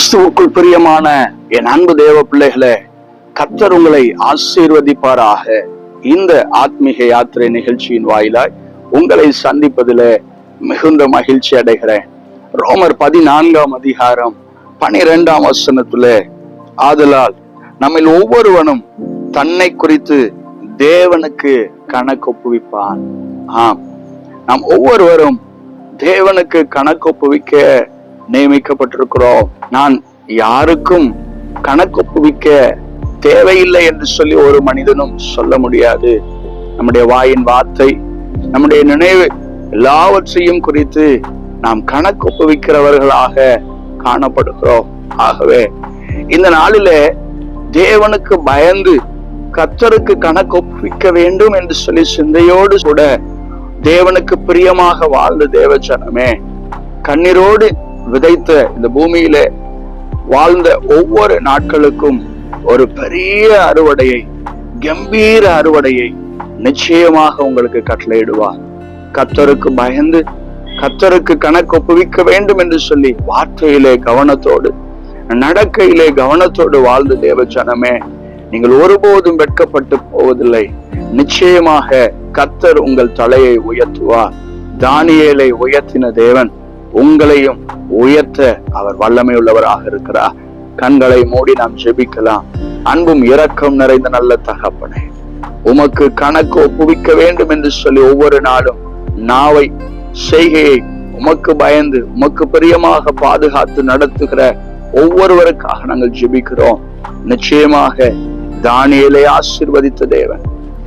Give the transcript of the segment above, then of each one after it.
கிறிஸ்துவுக்குள் பிரியமான என் அன்பு தேவ பிள்ளைகளே கர்த்தர் உங்களை ஆசீர்வதிப்பாராக. இந்த ஆத்மீக யாத்திரை நிகழ்ச்சியின் வாயிலாய் உங்களை சந்திப்பதில் மிகுந்த மகிழ்ச்சி அடைகிறேன். ரோமர் பதினான்காம் அதிகாரம் பனிரெண்டாம் வசனத்துல ஆதலால் நம்மில் ஒவ்வொருவனும் தன்னை குறித்து தேவனுக்கு கணக்கொப்புவிப்பான். ஆம். நாம் ஒவ்வொருவரும் தேவனுக்கு கணக்கொப்புவிக்க நியமிக்கப்பட்டிருக்கிறோம். நான் யாருக்கும் கணக்கு குவிக்க தேவையில்லை என்று சொல்லி ஒரு மனிதனும் சொல்ல முடியாது. நம்முடைய வாயின் வார்த்தை நம்முடைய நினைவு எல்லாவற்றையும் குறித்து நாம் கணக்கு ஒப்புவிக்கிறவர்களாக காணப்படுகிறோம். ஆகவே இந்த நாளிலே தேவனுக்கு பயந்து கத்தருக்கு கணக்கு ஒப்புவிக்க வேண்டும் என்று சொல்லி சிந்தையோடு கூட தேவனுக்கு பிரியமாக வாழ்ந்த தேவச்சனமே கண்ணீரோடு விதைத்த இந்த பூமியில வாழ்ந்த ஒவ்வொரு நாட்களுக்கும் ஒரு பெரிய அறுவடையை கம்பீர அறுவடையை நிச்சயமாக உங்களுக்கு கட்டளையிடுவார். கத்தருக்கு பயந்து கத்தருக்கு கணக்கு ஒப்புவிக்க வேண்டும் என்று சொல்லி வார்த்தையிலே கவனத்தோடு நடக்கையிலே கவனத்தோடு வாழ்ந்த தேவ ஜனமே நீங்கள் ஒருபோதும் வெட்கப்பட்டு போவதில்லை. நிச்சயமாக கத்தர் உங்கள் தலையை உயர்த்துவார். தானியலை உயர்த்தின தேவன் உங்களையும் உயர்த்த அவர் வல்லமை உள்ளவராக இருக்கிறார். கண்களை மூடி நாம் ஜெபிக்கலாம். அன்பும் இரக்கம் நிறைந்த நல்ல தகப்பனே உமக்கு கணக்கு ஒப்புவிக்க வேண்டும் என்று சொல்லி ஒவ்வொரு நாளும் நாவை செய்கையை உமக்கு பயந்து உமக்கு பிரியமாக பாதுகாத்து நடத்துகிற ஒவ்வொருவருக்காக நாங்கள் ஜெபிக்கிறோம். நிச்சயமாக தானியலை ஆசிர்வதித்த தேவன்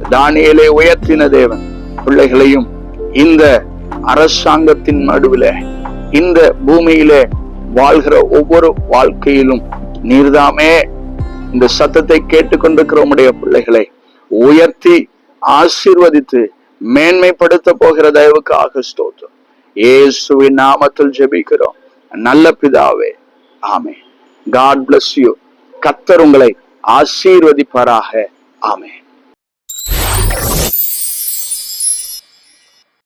தானியலை உயர்த்தின தேவன் பிள்ளைகளையும் இந்த அரசாங்கத்தின் நடுவில் இந்த பூமியில வாழ்கிற ஒவ்வொரு வாழ்க்கையிலும் நீர்தாமே. இந்த சத்தத்தை கேட்டுக்கொண்டிருக்கிற உடைய பிள்ளைகளை உயர்த்தி ஆசீர்வதித்து மேன்மைப்படுத்த போகிற தயவுக்காக ஸ்தோத்திரம். இயேசுவின் நாமத்தில் ஜெபிக்கிறோம். நல்ல பிதாவே ஆமே காட் பிளஸ் யூ கத்தர் உங்களை ஆசீர்வதிப்பாராக. ஆமே